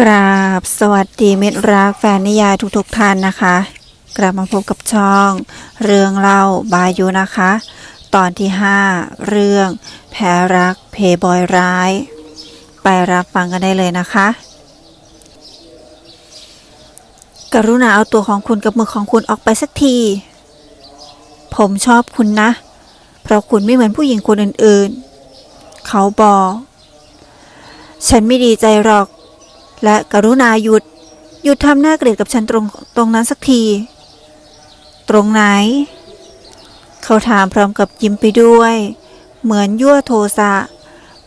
กราบสวัสดีเมิตรรักแฟนนิยายทุกๆท่านนะคะ กลับมาพบกับช่อง เรื่องเล่าบายุนะคะ ตอนที่ 5 เรื่อง แพ้รักเพย์บอยร้าย ไปรับฟังกันได้เลยนะคะ กรุณาเอาตัวของคุณกับมือของคุณออกไปสักที ผมชอบคุณนะ เพราะคุณไม่เหมือนผู้หญิงคนอื่นๆ เขาบอก ฉันไม่ดีใจหรอก และกรุณาหยุด หยุดทำหน้าเกลียดกับฉันตรงตรงนั้นสักที ตรงไหน เขาถามพร้อมกับยิ้มไปด้วย เหมือนยั่วโทสะ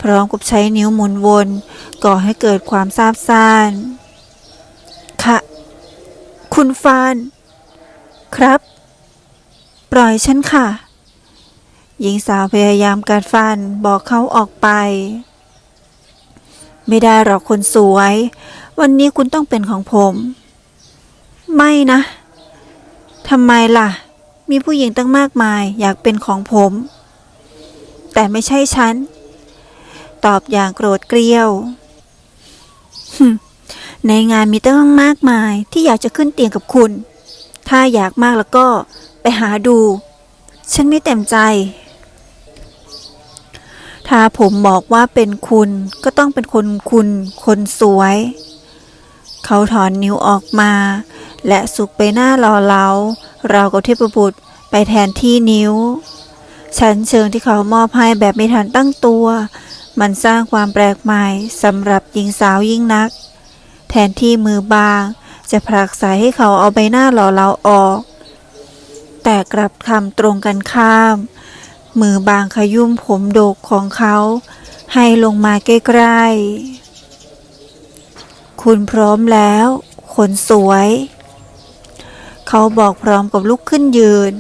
พร้อมกับใช้นิ้วหมุนวนก่อให้เกิดความซาบซ่านค่ะ คุณฟาน ครับ ปล่อยฉันค่ะ หญิงสาวพยายามกัดฟันบอกเขาออกไป ไม่ได้หรอกคนสวย วันนี้คุณต้องเป็นของผม ไม่นะทำไมล่ะ มีผู้หญิงตั้งมากมายอยากเป็นของผม แต่ไม่ใช่ฉัน ตอบอย่างโกรธเกรี้ยว ในงานมีตั้งมากมายที่อยากจะขึ้นเตียงกับคุณ ถ้าอยากมากแล้วก็ไปหาดู ฉันไม่เต็มใจ ถ้าผมบอกว่าเป็นคุณก็ต้องเป็นคนคุณ คนสวย เขาถอนนิ้วออกมา และสุกไปหน้าหล่อเหลาเรากับเทพบุตรไปแทนที่นิ้วชั้นเชิงที่เขามอบให้แบบไม่ทันตั้งตัว มันสร้างความแปลกใหม่สำหรับหญิงสาวยิ่งนัก แทนที่มือบาง จะผลักใสให้เขาเอาใบหน้าหล่อเหลาออก แต่กลับทำตรงกันข้าม มือบางขยุ่มผมโดกของเขา ให้ลงมาใกล้ๆ คุณพร้อมแล้วคนสวย เขาบอกพร้อมกับลุกขึ้นยืน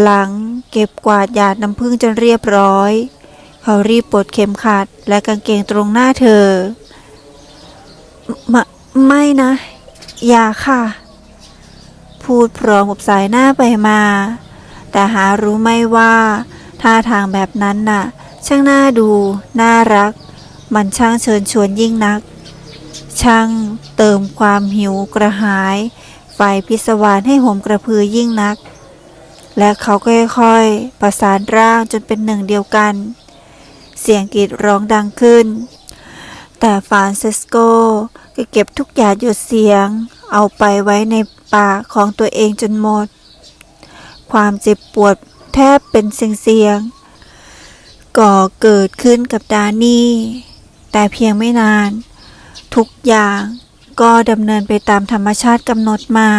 หลังเก็บกวาดหยาดน้ำพึ่งจนเรียบร้อย เขารีบปลดเข็มขัดและกางเกงตรงหน้าเธอไมไม่นะ อย่าค่ะ พูดพร้อมกับสายหน้าไปมา แต่หารู้ไม่ว่า ท่าทางแบบนั้นน่ะ ช่างน่าดู น่ารัก มันช่างเชิญชวนยิ่งนัก ช่างเติมความหิวกระหาย ไฟพิศวานให้โหมกระพือยิ่งนัก และเขาก็ค่อยๆประสานร่างจนเป็นหนึ่งเดียวกัน เสียงกรีดร้องดังขึ้น แต่ฟานเซสโกก็เก็บทุกหยาดหยดเสียง เอาไปไว้ในปากของตัวเองจนหมด ความเจ็บปวด แทบเป็นเสียงๆก่อเกิดขึ้นกับดานี่ แต่เพียงไม่นาน ทุกอย่างก็ดำเนินไปตามธรรมชาติกำหนดมา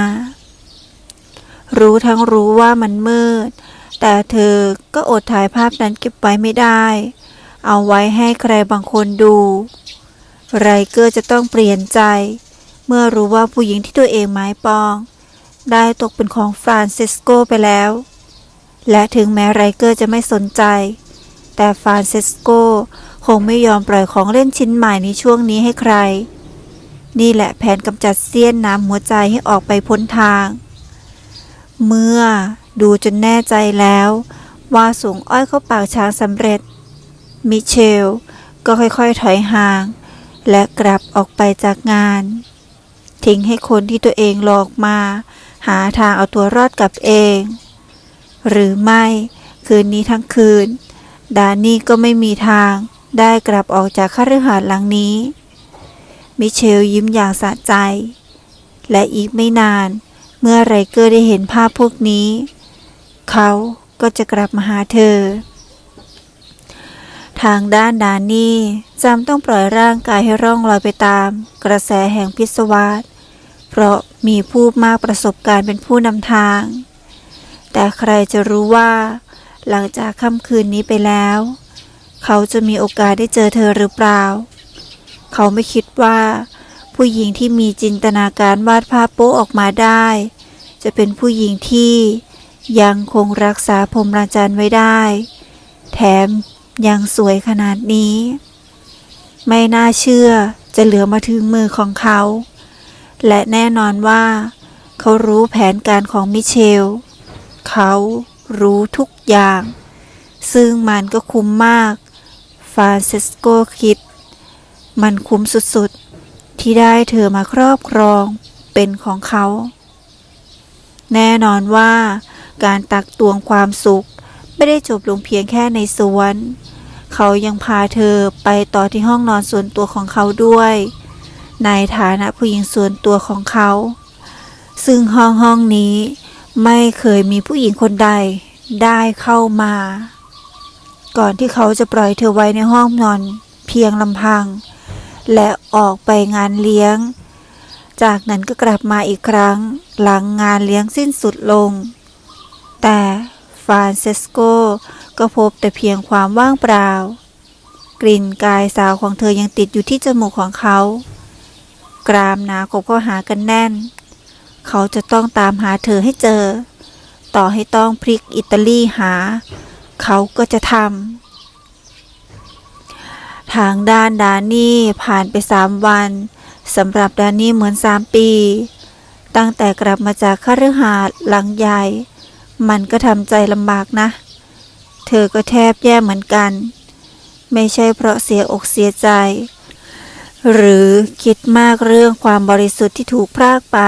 รู้ทั้งรู้ว่ามันมืด แต่เธอก็อดถ่ายภาพนั้นเก็บไว้ไม่ได้ เอาไว้ให้ใครบางคนดู ไรเกอร์จะต้องเปลี่ยนใจ เมื่อรู้ว่าผู้หญิงที่ตัวเองหมายปอง ได้ตกเป็นของฟรานซิสโกไปแล้ว และถึงแม้ไรเกอร์จะไม่สนใจ แต่ฟรานซิสโกคงไม่ยอมปล่อยของเล่นชิ้นใหม่ในช่วงนี้ให้ใคร นี่แหละแผนกำจัดเสี้ยนน้ำหัวใจให้ออกไปพ้นทาง เมื่อดูจนแน่ใจแล้ว ว่าสูงอ้อยเข้าปากช้างสำเร็จ มิเชลก็ค่อยๆถอยห่าง และกลับออกไปจากงาน ทิ้งให้คนที่ตัวเองหลอกมา หาทางเอาตัวรอดกลับเอง หรือไม่ คืนนี้ทั้งคืน ดานี่ก็ไม่มีทางได้กลับออกจากคฤหาสน์หลังนี้ มิเชลยิ้มอย่างสะใจ และอีกไม่นาน เมื่อไรเกอร์ได้เห็นภาพพวกนี้ เขาก็จะกลับมาหาเธอ ทางด้านดานี่จำต้องปล่อยร่างกายให้ร่องลอยไปตาม กระแสแห่งพิศวาสเพราะมีผู้มากประสบการณ์เป็นผู้นำทาง แต่ใครจะรู้ว่า หลังจากค่ำคืนนี้ไปแล้ว เขาจะมีโอกาสได้เจอเธอหรือเปล่า เขาไม่คิดว่า ผู้หญิงที่มีจินตนาการวาดภาพโป๊ออกมาได้ จะเป็นผู้หญิงที่ยังคงรักษาพรหมราจรรย์ไว้ได้ แถมยังสวยขนาดนี้ ไม่น่าเชื่อจะเหลือมาถึงมือของเขา และแน่นอนว่า เขารู้แผนการของมิเชล เขารู้ทุกอย่าง ซึ่งมันก็คุ้มมาก ฟรานซิสโกคิด มันคุ้มสุดๆ ที่ได้เธอมาครอบครองเป็นของเขา แน่นอนว่า การตักตวงความสุขไม่ได้จบลงเพียงแค่ในสวน เขายังพาเธอไปต่อที่ห้องนอนส่วนตัวของเขาด้วย ในฐานะผู้หญิงส่วนตัวของเขา ซึ่งห้องห้องนี้ ไม่เคยมีผู้หญิงคนใดได้เข้ามา ก่อนที่เขาจะปล่อยเธอไว้ในห้องนอนเพียงลำพัง และออกไปงานเลี้ยง จากนั้นก็กลับมาอีกครั้งหลังงานเลี้ยงสิ้นสุดลง แต่ฟรานเซสโกก็พบแต่เพียงความว่างเปล่า กลิ่นกายสาวของเธอยังติดอยู่ที่จมูกของเขา กรามหนากบเข้าหากันแน่น เขาจะต้องตามหาเธอให้เจอ ต่อให้ต้องพลิกอิตาลีหา เขาก็จะทำทางด้านดานี่ผ่านไปสามวันสำหรับดานี่เหมือนสามปี ตั้งแต่กลับมาจากคฤหาสน์หลังใหญ่ มันก็ทำใจลำบากนะ เธอก็แทบแย่เหมือนกัน ไม่ใช่เพราะเสียอกเสียใจ หรือคิดมากเรื่องความบริสุทธิ์ที่ถูกพรากไป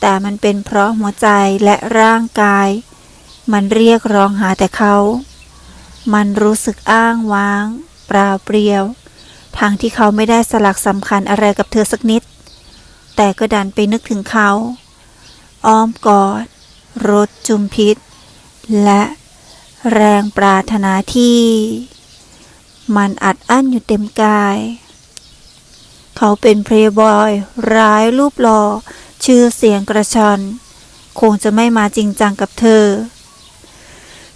แต่มันเป็นเพราะหัวใจและร่างกาย มันเรียกร้องหาแต่เขา มันรู้สึกอ้างว้างเปล่าเปลี่ยวทางที่เขาไม่ได้สลักสำคัญอะไรกับเธอสักนิด แต่ก็ดันไปนึกถึงเขา อ้อมกอดรถจุมพิษ และแรงปรารถนาที่ มันอัดอั้นอยู่เต็มกาย เขาเป็นเพลย์บอย ร้ายรูปหล่อ ชื่อเสียงกระชอน คงจะไม่มาจริงจังกับเธอ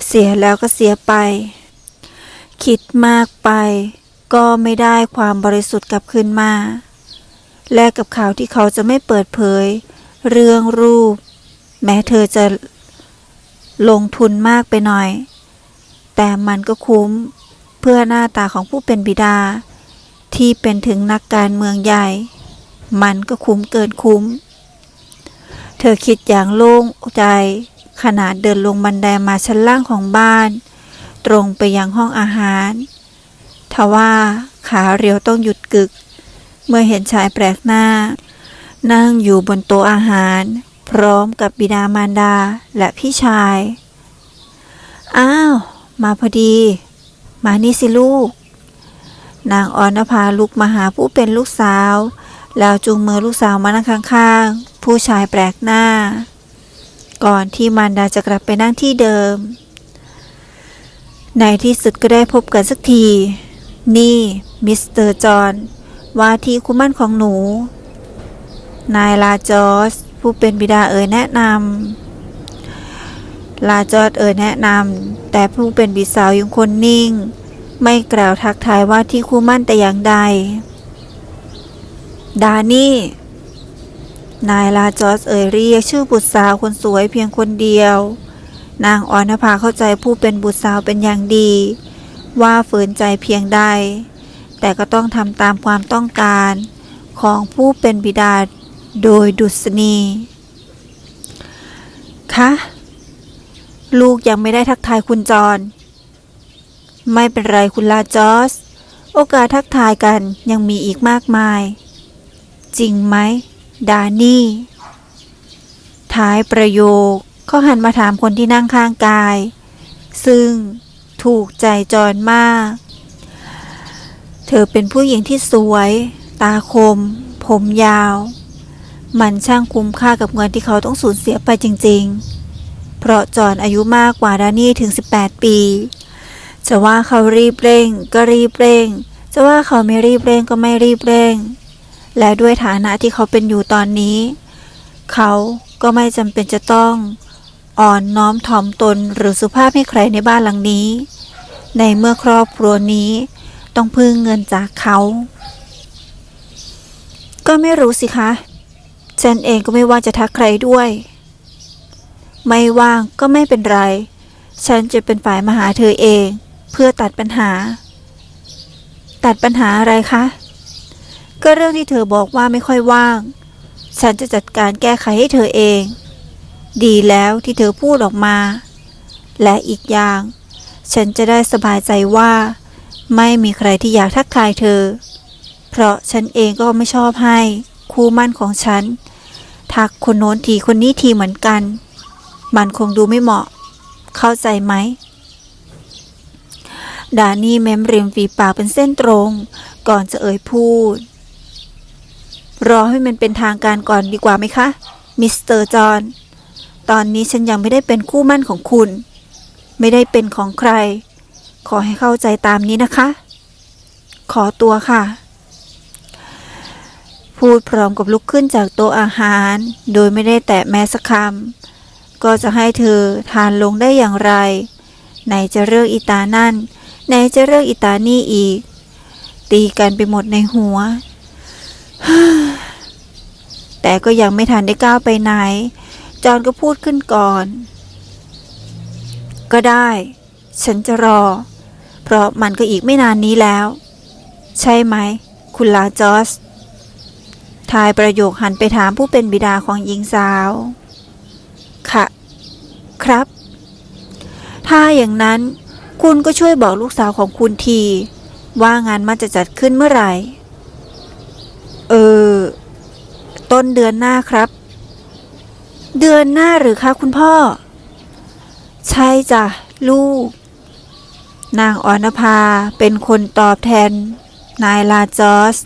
เสียแล้วก็เสียไป คิดมากไป ก็ไม่ได้ความบริสุทธิ์กลับคืนมา แลกกับข่าวที่เขาจะไม่เปิดเผย เรื่องรูป แม้เธอจะลงทุนมากไปหน่อย แต่มันก็คุ้มเพื่อหน้าตาของผู้เป็นบิดา ที่เป็นถึงนักการเมืองใหญ่ มันก็คุ้มเกินคุ้ม เธอคิดอย่างโล่งใจ ขณะเดินลงบันไดมาชั้นล่างของบ้าน ตรงไปยังห้องอาหาร ทว่าขาเรียวต้องหยุดกึก เมื่อเห็นชายแปลกหน้า นั่งอยู่บนโต๊ะอาหาร พร้อมกับบิดามารดาและพี่ชาย อ้าว มาพอดี มานี่สิลูก นางออนภาลุกมาหาผู้เป็นลูกสาว แล้วจูงมือลูกสาวมานั่งข้างๆ ผู้ชายแปลกหน้า ก่อนที่มารดาจะกลับไปนั่งที่เดิม ในที่สุดก็ได้พบกันสักที นี่ มิสเตอร์จอห์นว่าที่คู่มั่นของหนู นายลาจอสผู้เป็นบิดาเอ่ยแนะนำลาจอสเอ่ยแนะนำแต่ผู้เป็นบิดสาวยังคนนิ่ง ไม่กล่าวทักทายว่าที่คู่มั่นแต่อย่างใด ดานี่ นายลาจอสเอ่ยเรียกชื่อบุตรสาวคนสวยเพียงคนเดียว นางออนภาเข้าใจผู้เป็นบุตรสาวเป็นอย่างดี ว่าฝืนใจเพียงใด แต่ก็ต้องทำตามความต้องการของผู้เป็นบิดาโดยดุษณีคะลูกยังไม่ได้ทักทายคุณจร ไม่เป็นไรคุณลาจอส โอกาสทักทายกันยังมีอีกมากมาย จริงไหม ดานี่ ท้ายประโยคเขาหันมาถามคนที่นั่งข้างกาย ซึ่งถูกใจจรมาก เธอเป็นผู้หญิงที่สวย ตาคม ผมยาว มันช่างคุ้มค่ากับเงินที่เขาต้องสูญเสียไปจริง ๆ เพราะจอนอายุมากกว่าดานี่ถึง 18 ปี จะว่าเขารีบเร่ง ก็รีบเร่ง จะว่าเขาไม่รีบเร่งก็ไม่รีบเร่ง และด้วยฐานะที่เขาเป็นอยู่ตอนนี้ เขาก็ไม่จำเป็นจะต้องอ่อนน้อมถ่อมตนหรือสุภาพให้ใครในบ้านหลังนี้ ในเมื่อครอบครัวนี้ต้องพึ่งเงินจากเขา ก็ไม่รู้สิคะฉันเองก็ไม่ว่าจะทักใครด้วย ไม่ว่างก็ไม่เป็นไร ฉันจะเป็นฝ่ายมาหาเธอเอง เพื่อตัดปัญหา ตัดปัญหาอะไรคะ ก็เรื่องที่เธอบอกว่าไม่ค่อยว่าง ฉันจะจัดการแก้ไขให้เธอเอง ดีแล้วที่เธอพูดออกมา และอีกอย่าง ฉันจะได้สบายใจว่า ไม่มีใครที่อยากทักทายเธอ เพราะฉันเองก็ไม่ชอบให้ คู่มั่นของฉัน ทักคนโน้นทีคนนี้ทีเหมือนกัน มันคงดูไม่เหมาะ เข้าใจไหมดานี่เม้มริมฝีปากเป็นเส้นตรง ก่อนจะเอ่ยพูด รอให้มันเป็นทางการก่อนดีกว่าไหมคะ มิสเตอร์จอห์น ตอนนี้ฉันยังไม่ได้เป็นคู่มั่นของคุณ ไม่ได้เป็นของใคร ขอให้เข้าใจตามนี้นะคะ ขอตัวค่ะ พูดพร้อมกับลุกขึ้นจากโต๊ะอาหาร โดยไม่ได้แตะแม้สักคำ ก็จะให้เธอทานลงได้อย่างไร ไหนจะเรื่องอีตานั่น ไหนจะเรื่องอีตานี่อีก ตีกันไปหมดในหัว แต่ก็ยังไม่ทันได้ก้าวไปไหน จอนก็พูดขึ้นก่อน ก็ได้ ฉันจะรอ เพราะมันก็อีกไม่นานนี้แล้ว ใช่ไหม คุณลาจอสทายประโยคหันไปถามผู้เป็นบิดาของหญิงสาว ค่ะ ครับ ถ้าอย่างนั้น คุณก็ช่วยบอกลูกสาวของคุณที ว่างานมันจะจัดขึ้นเมื่อไหร่ เออ ต้นเดือนหน้าครับ เดือนหน้าหรือคะคุณพ่อ ใช่จ้ะลูก นางออนภาเป็นคนตอบแทน นายลาจอส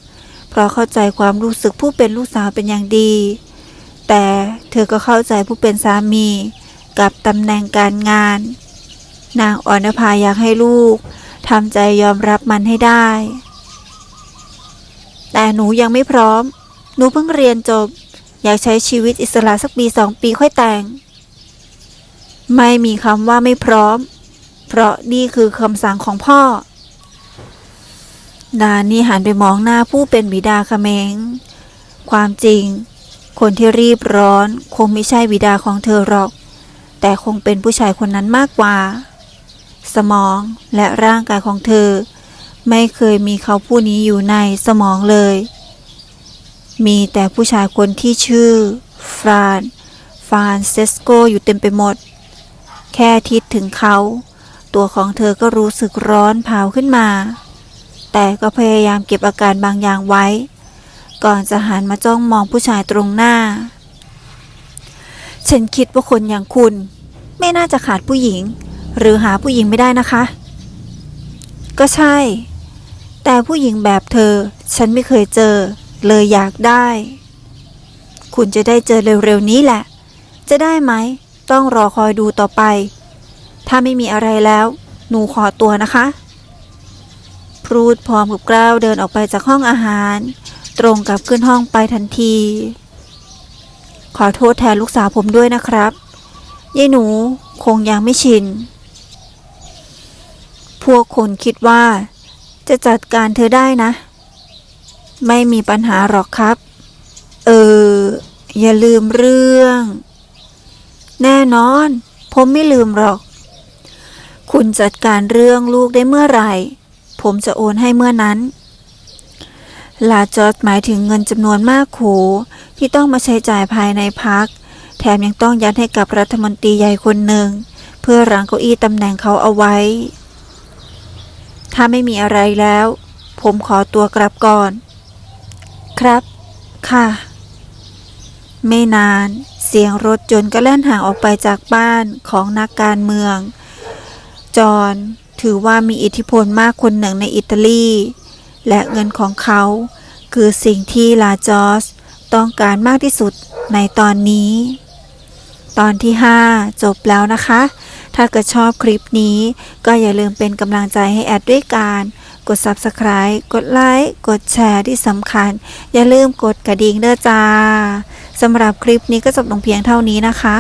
เพราะเข้าใจความรู้สึกผู้เป็นลูกสาวเป็นอย่างดี แต่เธอก็เข้าใจผู้เป็นสามีกับตำแหน่งการงาน นางออนภาอยากให้ลูกทำใจยอมรับมันให้ได้ แต่หนูยังไม่พร้อม หนูเพิ่งเรียนจบ อยากใช้ชีวิตอิสระสักปีสองปีค่อยแต่ง ไม่มีคำว่าไม่พร้อม เพราะนี่คือคำสั่งของพ่อ ดานี่หันไปมองหน้าผู้เป็นบิดาเขมง ความจริง คนที่รีบร้อนคงไม่ใช่บิดาของเธอหรอก แต่คงเป็นผู้ชายคนนั้นมากกว่า สมองและร่างกายของเธอ ไม่เคยมีเขาผู้นี้อยู่ในสมองเลย มีแต่ผู้ชายคนที่ชื่อ ฟราน ฟรานเซสโกอยู่เต็มไปหมด แค่คิดถึงเขา ตัวของเธอก็รู้สึกร้อนเผาขึ้นมา แต่ก็พยายามเก็บอาการบางอย่างไว้ ก่อนจะหันมาจ้องมองผู้ชายตรงหน้า ฉันคิดว่าคนอย่างคุณ ไม่น่าจะขาดผู้หญิง หรือหาผู้หญิงไม่ได้นะคะก็ใช่ แต่ผู้หญิงแบบเธอ ฉันไม่เคยเจอ เลยอยากได้ คุณจะได้เจอเร็วๆนี้แหละ จะได้ไหม ต้องรอคอยดูต่อไป ถ้าไม่มีอะไรแล้ว หนูขอตัวนะคะ พรูดพร้อมกับกล้าวเดินออกไปจากห้องอาหาร ตรงกับขึ้นห้องไปทันที ขอโทษแทนลูกสาวผมด้วยนะครับยายหนูคงยังไม่ชิน พวกคนคิดว่า จะจัดการเธอได้นะ ไม่มีปัญหาหรอกครับ เออ อย่าลืมเรื่อง แน่นอน ผมไม่ลืมหรอก คุณจัดการเรื่องลูกได้เมื่อไหร่ ผมจะโอนให้เมื่อนั้นลาจอดหมายถึงเงินจำนวนมากโขที่ต้องมาใช้จ่ายภายในพัก แถมยังต้องยัดให้กับรัฐมนตรีใหญ่คนหนึ่ง เพื่อรังเก้าอี้ตำแหน่งเขาเอาไว้ ถ้าไม่มีอะไรแล้ว ผมขอตัวกลับก่อน ครับ ค่ะ ไม่นาน เสียงรถยนก็แล่นห่างออกไปจากบ้านของนักการเมือง จอห์นถือว่ามีอิทธิพลมากคนหนึ่งในอิตาลี และเงินของเขา คือสิ่งที่ลาจอสต้องการมากที่สุดในตอนนี้ ตอนที่ 5 จบแล้วนะคะ ถ้าเกิดชอบคลิปนี้ ก็อย่าลืมเป็นกำลังใจให้แอดด้วยการกด Subscribe กดไลค์กดแชร์ที่สำคัญ อย่าลืมกดกระดิ่งเด้อจ้าสำหรับคลิปนี้ก็จบลงเพียงเท่านี้นะคะ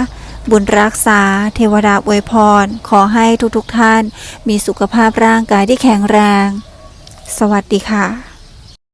บุญรักษา เทวดาอวยพร ขอให้ทุกๆท่าน มีสุขภาพร่างกายที่แข็งแรง สวัสดีค่ะ